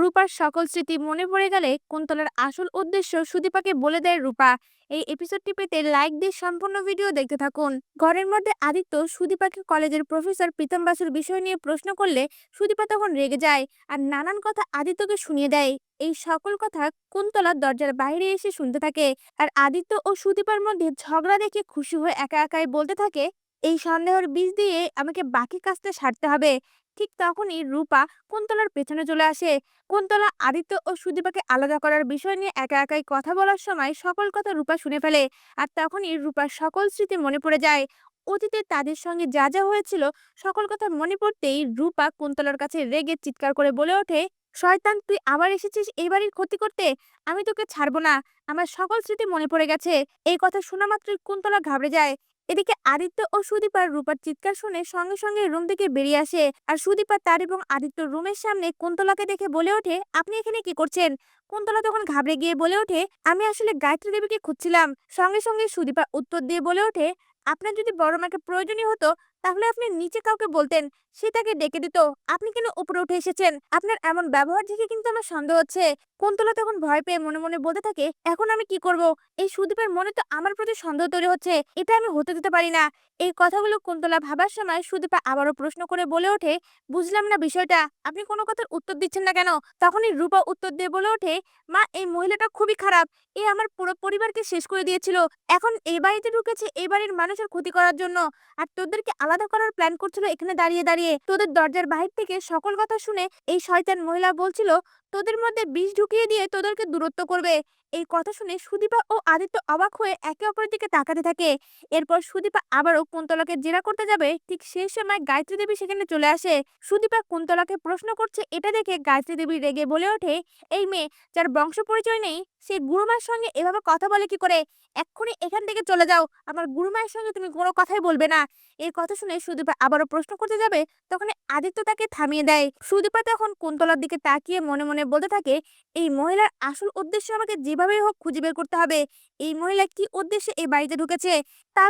রূপার সকল স্মৃতি মনে পড়ে গেলে কুন্তলার আসল উদ্দেশ্য সুদীপাকে বলে দেয় রূপা। এই এপিসোডটি পেতে লাইক দিয়ে সম্পূর্ণ ভিডিও দেখতে থাকুন। ঘরের মধ্যে আদিত্য সুদীপাকে কলেজের প্রফেসর প্রীতম বাসুর বিষয় নিয়ে প্রশ্ন করলে সুদীপা তখন রেগে যায় আর নানান কথা আদিত্যকে শুনিয়ে দেয়। এই সকল কথা কুন্তলা দরজার বাইরে এসে শুনতে থাকে আর আদিত্য ও সুদীপার মধ্যে ঝগড়া দেখে খুশি হয়ে একা একাই বলতে থাকে, এই সন্দেহের বীজ দিয়ে আমাকে বাকি কাজটা সারতে হবে। ঠিক তখনই রূপা কুন্তলার পেছনে চলে আসে। কুন্তলা, আদিত্য ও সুদীপাকে আলাদা করার বিষয় নিয়ে একা একাই কথা বলার সময় সকল কথা রূপা শুনে ফেলে আর তখনই রূপার সকল স্মৃতি মনে পড়ে যায়। অতীতে তাদের সঙ্গে যা যা হয়েছিল সকল কথা মনে পড়তেই রূপা কুন্তলার কাছে রেগে চিৎকার করে বলে ওঠে, শয়তান, তুই আবার এসেছিস এই বাড়ির ক্ষতি করতে? আমি তোকে ছাড়বো না। আমার সকল স্মৃতি মনে পড়ে গেছে। এই কথা শোনা মাত্রই কুন্তলা ঘাবড়ে যায়। এদিকে আদিত্য ও সুদীপার রূপার চিৎকার শুনে সঙ্গে সঙ্গে রুম থেকে বেরিয়ে আসে। আর সুদীপা তার এবং আদিত্য রুমের সামনে কুন্তলাকে দেখে বলে ওঠে, আপনি এখানে কি করছেন? কুন্তলা তখন ঘাবড়ে গিয়ে বলে ওঠে, আমি আসলে গায়ত্রী দেবীকে খুঁজছিলাম। সঙ্গে সঙ্গে সুদীপা উত্তর দিয়ে বলে ওঠে, আপনার যদি বড় মাকে প্রয়োজনীয় হতো তাহলে আপনি নিচে কাউকে বলতেন, সে তাকে ডেকে দিত। আপনি কেন উপরে উঠে এসেছেন? আপনার এমন ব্যবহার দেখে কিন্তু আমার সন্দেহ হচ্ছে। কুন্তলা তখন ভয় পেয়ে মনে মনে বলতে থাকে, এখন আমি কি করব? এই সুদীপের মনে তো আমার প্রতি সন্দেহ তৈরি হচ্ছে। এটা আমি হতে দিতে পারি না। এই কথাগুলো কুন্তলা ভাবার সময় সুদীপা আবারও প্রশ্ন করে বলে ওঠে, বুঝলাম না বিষয়টা। আপনি কোনো কথার উত্তর দিচ্ছেন না কেন? তখনই রূপা উত্তর দিয়ে বলে ওঠে, মা, এই মহিলাটা খুবই খারাপ। এ আমার পুরো পরিবারকে শেষ করে দিয়েছিল। এখন এই বাড়িতে ঢুকেছে এই বাড়ির মানুষের ক্ষতি করার জন্য। আর তোদেরকে আলাদা করার প্ল্যান করছিল এখানে দাঁড়িয়ে দাঁড়িয়ে। তোদের দরজার বাহির থেকে সকল কথা শুনে এই শয়তান মহিলা বলছিল তোদের মধ্যে বিষ ঢুকিয়ে দিয়ে তোদেরকে দূরত্ব করবে। এই কথা শুনে সুদীপা ও আদিত্য অবাক হয়ে একে অপরের দিকে তাকাতে থাকে। এরপর সুদীপা আবারও কুন্তলাকে জেরা করতে যাবে। ঠিক সেই সময় গায়ত্রী দেবী সেখানে চলে আসে। সুদীপা কুন্তলাকে প্রশ্ন করছে, এটা দেখে গায়ত্রী দেবী রেগে বলে ওঠে, এই মেয়ে, যার বংশ পরিচয় নেই, সে গুরুমার সঙ্গে এভাবে কথা বলে কি করে? এক্ষুনি এখান থেকে চলে যাও, আমার গুরুমায়ের সঙ্গে তুমি কোনো কথাই বলবে না। এই কথা শুনে সুদীপা আবারও প্রশ্ন করতে যাবে তখন আদিত্য তাকে থামিয়ে দেয়। সুদীপা তখন কুন্তলার দিকে তাকিয়ে মনে মনে বলতে থাকে, এই মহিলার আসল উদ্দেশ্য আমাকে যেভাবেই হোক খুঁজে বের করতে হবে। এই মহিলা কি উদ্দেশ্যে এই বাড়িতে ঢুকেছে? তা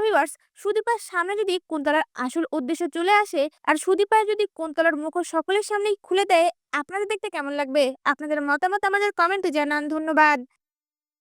সুদীপার সামনে যদি কুন্তলার আসল উদ্দেশ্য চলে আসে, আর সুদীপায় যদি কুন্তলার মুখ সকলের সামনেই খুলে দেয়, আপনাদের দেখতে কেমন লাগবে? আপনাদের মতামত আমাদের কমেন্টে জানান। ধন্যবাদ।